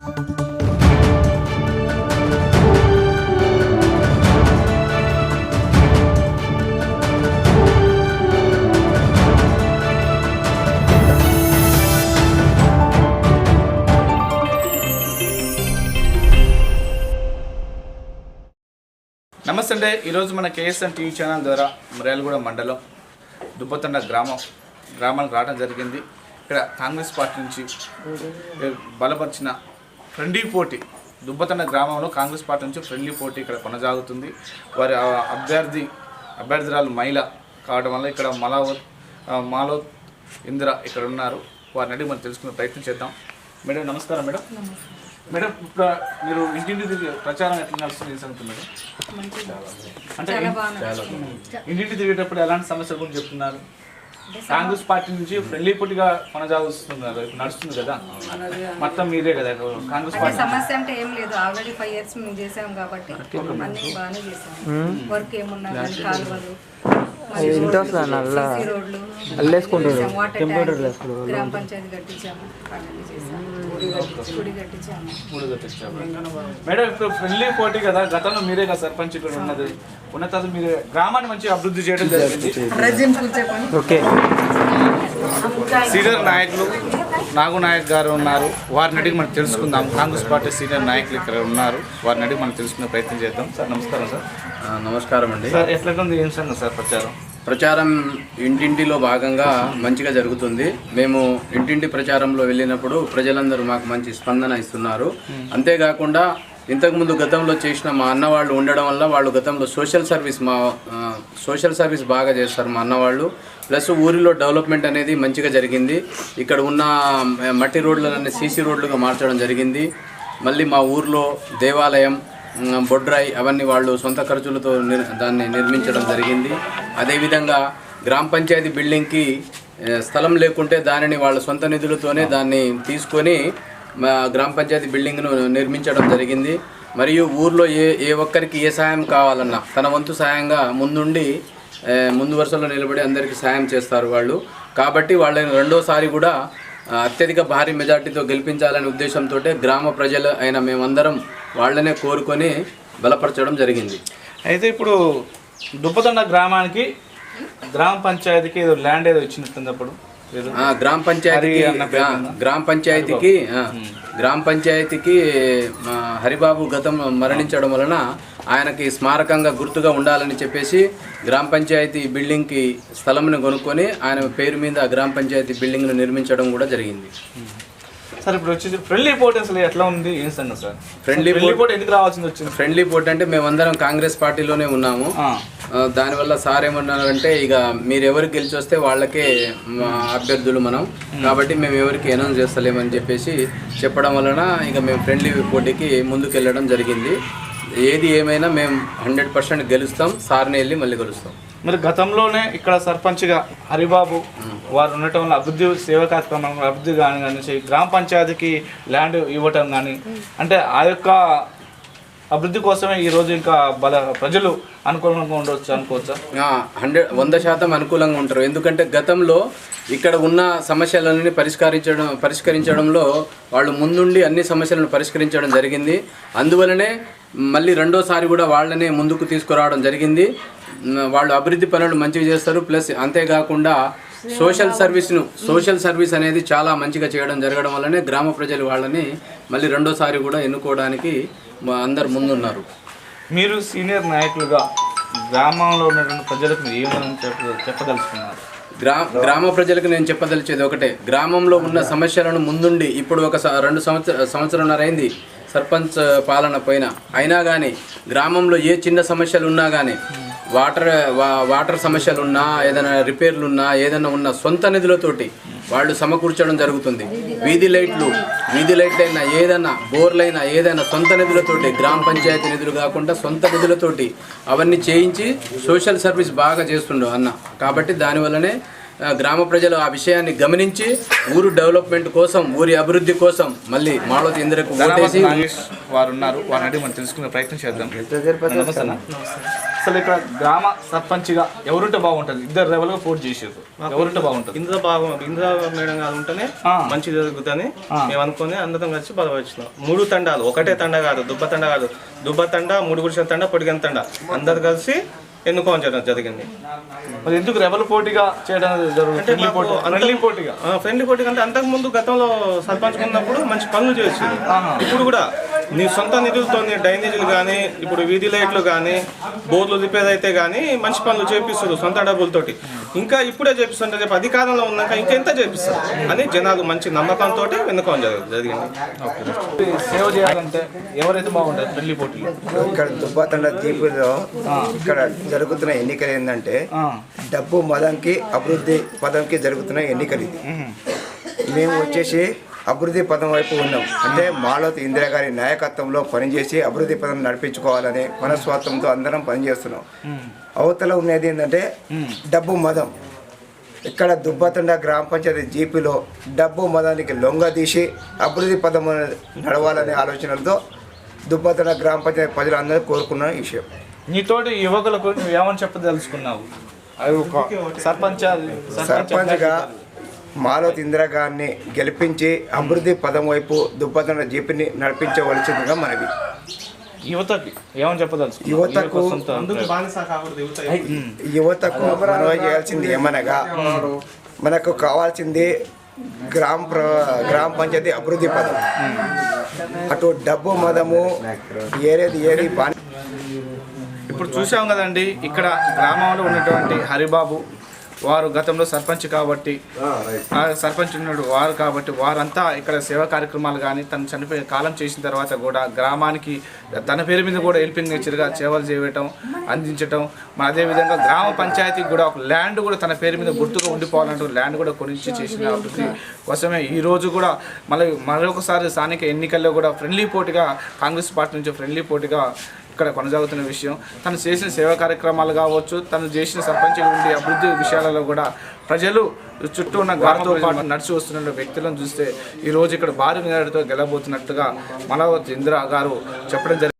నమస్తే అండి. ఈరోజు మన కేఎస్ఎన్ టీవీ ఛానల్ ద్వారా మురాయలగూడ మండలం దుబ్బతండ గ్రామం గ్రామానికి రావడం జరిగింది. ఇక్కడ కాంగ్రెస్ పార్టీ నుంచి బలపరిచిన ఫ్రెండ్లీ పోటీ. దుబ్బతండ గ్రామంలో కాంగ్రెస్ పార్టీ నుంచి ఫ్రెండ్లీ పోటీ ఇక్కడ కొనసాగుతుంది. వారి అభ్యర్థి అభ్యర్థిరాలు మహిళ కావడం వల్ల ఇక్కడ మలావత్ ఆ, మాలోత్ ఇందిర ఇక్కడ ఉన్నారు. వారిని అడిగి మనం తెలుసుకునే ప్రయత్నం చేద్దాం. మేడం నమస్కారం మేడం. మేడం ఇప్పుడు మీరు ఇంటింటి తిరిగి ప్రచారం ఎట్లా నడుస్తుంది సంగతి మేడం? అంటే ఇంటింటి తిరిగేటప్పుడు ఎలాంటి సమస్యల గురించి చెప్తున్నారు? కాంగ్రెస్ పార్టీ నుంచి ఫ్రెండ్లీ పోటీగా కొనసాగుతున్నారు ఇప్పుడు నడుస్తుంది కదా? మొత్తం మీరే కదా? కాంగ్రెస్ పార్టీ సమస్య అంటే ఏం లేదు. ఆల్రెడీ ఫైవ్ ఇయర్స్ మేము చేసాం కాబట్టి అన్ని బాగానే చేసాం. వర్క్ ఏమున్నా కాలువలు. గ్రామ పంచాయతీ కట్టించాము మూడు కట్టించారు మేడం ఇప్పుడు ఫ్రెండ్లీ పోటీ కదా గతంలో మీరే కదా సర్పంచ్ ఇక్కడ ఉన్నది. ఉన్న తర్వాత మీరు గ్రామాన్ని మంచి అభివృద్ధి చేయడం జరిగింది. ఓకే. సీనియర్ నాయకులు నాగు నాయక్ గారు ఉన్నారు. వారిని అడిగి మనం తెలుసుకుందాం. కాంగ్రెస్ పార్టీ సీనియర్ నాయకులు ఇక్కడ ఉన్నారు. వారిని అడిగి మనం తెలుసుకునే ప్రయత్నం చేద్దాం. సార్ నమస్కారం సార్. నమస్కారం అండి. సార్ ఎట్లా ఉంది ఏం సంగతి సార్ ప్రచారం? ప్రచారం ఇంటింటిలో భాగంగా మంచిగా జరుగుతుంది. మేము ఇంటింటి ప్రచారంలో వెళ్ళినప్పుడు ప్రజలందరూ మాకు మంచి స్పందన ఇస్తున్నారు. అంతేకాకుండా ఇంతకుముందు గతంలో చేసిన మా అన్న వాళ్ళు ఉండడం వల్ల వాళ్ళు గతంలో సోషల్ సర్వీస్ మా సోషల్ సర్వీస్ బాగా చేస్తారు మా అన్న వాళ్ళు. ప్లస్ ఊరిలో డెవలప్మెంట్ అనేది మంచిగా జరిగింది. ఇక్కడ ఉన్న మట్టి రోడ్లన్నీ సీసీ రోడ్లుగా మార్చడం జరిగింది. మళ్ళీ మా ఊర్లో దేవాలయం బొడ్రాయి అవన్నీ వాళ్ళు సొంత ఖర్చులతో నిర్ దాన్ని నిర్మించడం జరిగింది. అదేవిధంగా గ్రామ పంచాయతీ బిల్డింగ్కి స్థలం లేకుంటే దానిని వాళ్ళ సొంత నిధులతోనే దాన్ని తీసుకొని మా గ్రామ పంచాయతీ బిల్డింగ్ను నిర్మించడం జరిగింది. మరియు ఊర్లో ఏ ఏ ఒక్కరికి ఏ సాయం కావాలన్నా తన వంతు సాయంగా ముందుండి ముందు వరుసలో నిలబడి అందరికీ సాయం చేస్తారు వాళ్ళు. కాబట్టి వాళ్ళని రెండోసారి కూడా అత్యధిక భారీ మెజార్టీతో గెలిపించాలనే ఉద్దేశంతో గ్రామ ప్రజలు అయిన మేమందరం వాళ్ళనే కోరుకొని బలపరచడం జరిగింది. అయితే ఇప్పుడు దుబ్బతండ గ్రామానికి గ్రామ పంచాయతీకి ఏదో ల్యాండ్ ఏదో ఇచ్చినట్టుంది అప్పుడు. గ్రామ పంచాయతీకి ఉందా? గ్రామ పంచాయతీకి గ్రామ పంచాయతీకి హరిబాబు గతం మరణించడం వలన ఆయనకి స్మారకంగా గుర్తుగా ఉండాలని చెప్పేసి గ్రామ పంచాయతీ బిల్డింగ్కి స్థలంను కొనుక్కొని ఆయన పేరు మీద గ్రామ పంచాయతీ బిల్డింగ్ను నిర్మించడం కూడా జరిగింది. సార్ ఇప్పుడు వచ్చేసి ఫ్రెండ్లీ పోటీ అసలు ఎట్లా ఉంది? ఏం సంగతి సార్? ఫ్రెండ్లీ పోటీ ఎందుకు రావాల్సింది వచ్చింది? ఫ్రెండ్లీ పోటీ అంటే మేమందరం కాంగ్రెస్ పార్టీలోనే ఉన్నాము. దానివల్ల సార్ ఏమన్నారంటే ఇక మీరు ఎవరికి గెలిచి వస్తే వాళ్ళకే అభ్యర్థులు మనం. కాబట్టి మేము ఎవరికి అనౌన్స్ చేస్తలేమని చెప్పేసి చెప్పడం వలన ఇక మేము ఫ్రెండ్లీ పోటీకి ముందుకు వెళ్ళడం జరిగింది. ఏది ఏమైనా మేము హండ్రెడ్ పర్సెంట్ గెలుస్తాం సార్ని వెళ్ళి మళ్ళీ గెలుస్తాం. మరి గతంలోనే ఇక్కడ సర్పంచ్గా హరిబాబు వారు ఉండటం వల్ల అభివృద్ధి సేవా కార్యక్రమం అభివృద్ధి కానీ కానీ గ్రామ పంచాయతీకి ల్యాండ్ ఇవ్వటం కానీ అంటే ఆ యొక్క అభివృద్ధి కోసమే ఈ రోజు ఇంకా బల ప్రజలు అనుకూలంగా ఉండవచ్చు అనుకోవచ్చా? హండ్రెడ్ వంద శాతం అనుకూలంగా ఉంటారు. ఎందుకంటే గతంలో ఇక్కడ ఉన్న సమస్యలన్నీ పరిష్కరించడం పరిష్కరించడంలో వాళ్ళు ముందుండి అన్ని సమస్యలను పరిష్కరించడం జరిగింది. అందువలనే మళ్ళీ రెండోసారి కూడా వాళ్ళనే ముందుకు తీసుకురావడం జరిగింది. వాళ్ళు అభివృద్ధి పనులు మంచిగా చేస్తారు. ప్లస్ అంతేకాకుండా సోషల్ సర్వీస్ను సోషల్ సర్వీస్ అనేది చాలా మంచిగా చేయడం జరగడం వల్లనే గ్రామ ప్రజలు వాళ్ళని మళ్ళీ రెండోసారి కూడా ఎన్నుకోవడానికి అందరు ముందున్నారు. మీరు సీనియర్ నాయకులుగా గ్రామంలో ఉన్నటువంటి ప్రజలకు మీరు ఏమని చెప్ప చెప్పదలుచుకున్నారు? గ్రామ గ్రామ ప్రజలకు నేను చెప్పదలిచేది ఒకటే. గ్రామంలో ఉన్న సమస్యలను ముందుండి ఇప్పుడు ఒక రెండు సంవత్సర సంవత్సరంన్నర అయింది సర్పంచ్ పాలన పైన. అయినా కానీ గ్రామంలో ఏ చిన్న సమస్యలు ఉన్నా కానీ వాటర్ వా- వాటర్ సమస్యలు ఉన్నా ఏదైనా రిపేర్లు ఉన్నా ఏదైనా ఉన్న సొంత నిధులతోటి వాళ్ళు సమకూర్చడం జరుగుతుంది. వీధి లైట్లు వీధి లైట్లు అయినా ఏదైనా బోర్లైనా ఏదైనా సొంత నిధులతోటి గ్రామ పంచాయతీ నిధులు కాకుండా సొంత నిధులతోటి అవన్నీ చేయించి సోషల్ సర్వీస్ బాగా చేస్తుండు అన్న. కాబట్టి దానివల్లనే గ్రామ ప్రజలు ఆ విషయాన్ని గమనించి ఊరు డెవలప్మెంట్ కోసం ఊరి అభివృద్ధి కోసం మళ్ళీ మాలతి ఇంద్రకు ఓటేసి వారు ఉన్నారు వారిని అడిగి మనం తెలుసుకునే ప్రయత్నం చేద్దాం. అసలు ఇక్కడ గ్రామ సర్పంచ్గా ఎవరుంటే బాగుంటుంది? ఇద్దరు రెవెల్గా పోటీ చేసారు ఎవరుంటే బాగుంటుంది? ఇందులో బాగా ఇందులో మేడం గారు ఉంటేనే. మంచి జరుగుతుందని మేము అనుకుని అందరం కలిసి బలపరిచినాం మూడు తండాలు ఒకటే తండ కాదు దుబ్బ తండ కాదు. దుబ్బ తండ మూడు గుడిసెల తండ పొడిగిన తండ. అందరు కలిసి ఎన్నుకోవడం జరగ- జరిగింది. మరి ఎందుకు రెబల్ పోటీగా చేయడం జరుగుతుంది? ఫ్రెండ్లీ పోటీ ఫ్రెండ్లీ పోటీగా? ఫ్రెండ్లీ పోటీ కంటే అంతకు ముందు గతంలో సర్పంచ్ ఉన్నప్పుడు మంచి పనులు చేసి ఇప్పుడు కూడా నీ సొంత నిధులతో డ్రైనేజీలు కానీ ఇప్పుడు వీధి లైట్లు కానీ బోర్లు రిపేర్ అయితే కానీ మంచి పనులు చేపిస్తారు సొంత డబ్బులతోటి. ఇంకా ఇప్పుడే చేపిస్తుంటే రేపు అధికారంలో ఉన్నాక ఇంకెంత చేపిస్తారు? అని జనాలు మంచి నమ్మకంతో ఎన్నుకోవడం జరగ- జరిగింది. సేవ చేయాలంటే ఎవరైతే బాగుంటుంది ఫ్రెండ్లీ పోటీలో? ఇక్కడ దుబ్బాతండ దీపులో ఇక్కడ జరుగుతున్న ఎన్నికలు ఏంటంటే. డబ్బు మదంకి అభివృద్ధి పదంకి జరుగుతున్న ఎన్నికలు ఇది. మేము. వచ్చేసి అభివృద్ధి పదం వైపు ఉన్నాం. అంటే మాలోత్ ఇందిరా గారి నాయకత్వంలో పనిచేసి అభివృద్ధి పదం నడిపించుకోవాలనే మనస్వార్థంతో అందరం పనిచేస్తున్నాం. అవతల ఉన్నది ఏంటంటే డబ్బు మదం. ఇక్కడ దుబ్బతండ గ్రామ పంచాయతీ జీపీలో డబ్బు మదానికి లొంగ తీసి అభివృద్ధి పదం నడవాలనే ఆలోచనలతో దుబ్బతండ గ్రామ పంచాయతీ ప్రజలందరూ కోరుకున్న విషయం. నీతోటి యువకులకు నువ్వు ఏమని చెప్పదలుచుకున్నావు? అది ఒక సర్పంచ్ సర్పంచ్గా మాలోత్ ఇందిరా గారిని గెలిపించి అభివృద్ధి పదం వైపు దుబ్బతండ జీపీని నడిపించవలసిందిగా మనవి. యువతకి ఏమని చెప్పదలుచుకున్నావు? యువతకు యువతకు మనవి చేయాల్సింది ఏమనగా మనకు కావాల్సింది గ్రామ ప్ర గ్రామ పంచాయతీ అభివృద్ధి పదం. అటు డబ్బు మదము ఏరేది ఏది బాని ఇప్పుడు చూసాం కదండి ఇక్కడ గ్రామంలో ఉన్నటువంటి హరిబాబు వారు గతంలో సర్పంచ్ కాబట్టి సర్పంచ్ ఉన్నాడు వారు కాబట్టి వారంతా ఇక్కడ సేవా కార్యక్రమాలు కానీ తను చనిపోయి కాలం చేసిన తర్వాత కూడా గ్రామానికి తన పేరు మీద కూడా హెల్పింగ్ నేచర్గా సేవలు చేయటం అందించటం మరి అదేవిధంగా గ్రామ పంచాయతీకి కూడా ఒక ల్యాండ్ కూడా తన పేరు మీద గుర్తుగా ఉండిపోవాలంటూ ల్యాండ్ కూడా కొనిచ్చి చేసిన అభివృద్ధి కోసమే ఈ రోజు కూడా మళ్ళీ మరొకసారి స్థానిక ఎన్నికల్లో కూడా ఫ్రెండ్లీ పోటీగా కాంగ్రెస్ పార్టీ నుంచి ఫ్రెండ్లీ పోటీగా ఇక్కడ కొనసాగుతున్న విషయం. తను చేసిన సేవా కార్యక్రమాలు కావచ్చు తను చేసిన సర్పంచ్ ఉండి అభివృద్ధి విషయాలలో కూడా ప్రజలు చుట్టూ ఉన్న గారితో పాటు నడిచి వస్తున్న వ్యక్తులను చూస్తే ఈ రోజు ఇక్కడ భారీ మేరతో గెలబోతున్నట్టుగా మనవత్ ఇందిరా గారు చెప్పడం జరిగింది.